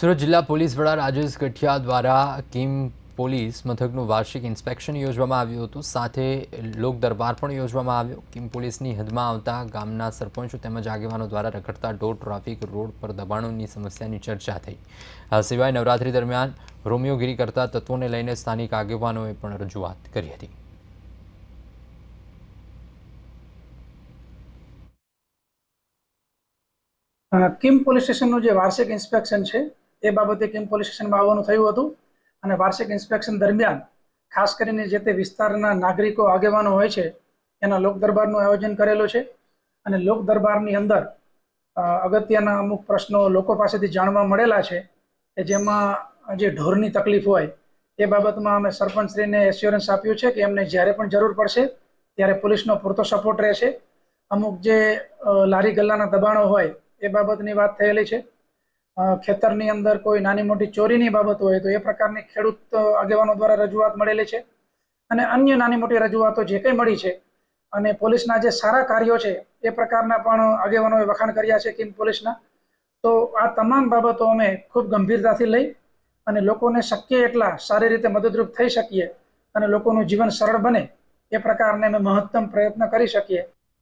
સુરત જિલ્લા પોલીસ વડા રાજેશ ગઠિયા દ્વારા કિમ પોલીસ મથકનું વાર્ષિક ઇન્સ્પેક્શન યોજવામાં આવ્યું હતું. સાથે લોક દરબાર પણ યોજવામાં આવ્યો. કિમ પોલીસની હદમાં આવતા ગામના સરપંચો તેમજ આગેવાનો દ્વારા રખડતા ઢોર ટ્રાફિક રોડ પર દબાણોની સમસ્યાની ચર્ચા થઈ. આ સિવાય નવરાત્રી દરમિયાન રોમિયોગીરી કરતા તત્વોને લઈને સ્થાનિક આગેવાનોએ પણ રજૂઆત કરી હતી. કિમ પોલીસ સ્ટેશનનું જે વાર્ષિક ઇન્સ્પેક્શન છે એ બાબતે કિમ પોલીસ સ્ટેશનમાં આવવાનું થયું હતું? અને વાર્ષિક ઇન્સ્પેક્શન દરમિયાન ખાસ કરીને જે તે વિસ્તારના નાગરિકો આગેવાનો હોય છે, એના લોક દરબારનું આયોજન કરેલું છે. અને લોક દરબારની અંદર અગત્યના અમુક પ્રશ્નો લોકો પાસેથી જાણવા મળેલા છે કે જેમાં જે ઢોરની તકલીફ હોય, એ બાબતમાં અમે સરપંચશ્રીને એશ્યોરન્સ આપ્યું છે કે એમને જ્યારે પણ જરૂર પડશે, ત્યારે પોલીસનો પૂરતો સપોર્ટ રહેશે. અમુક જે લારી ગલ્લાના દબાણો હોય, એ બાબતની વાત થયેલી છે. ખેતરની અંદર કોઈ નાની મોટી ચોરીની બાબત હોય તો એ પ્રકારની ખેડૂત આગેવાનો દ્વારા રજૂઆત મળેલી છે. અને અન્ય નાની મોટી રજૂઆતો જે કંઈ મળી છે અને પોલીસના જે સારા કાર્યો છે એ પ્રકારના પણ આગેવાનોએ વખાણ કર્યા છે કિમ પોલીસના, તો આ તમામ બાબતો અમે ખૂબ ગંભીરતાથી લઈ અને લોકોને શક્ય એટલા સારી રીતે મદદરૂપ થઈ શકીએ અને લોકોનું જીવન સરળ બને એ પ્રકારને અમે મહત્તમ પ્રયત્ન કરી શકીએ.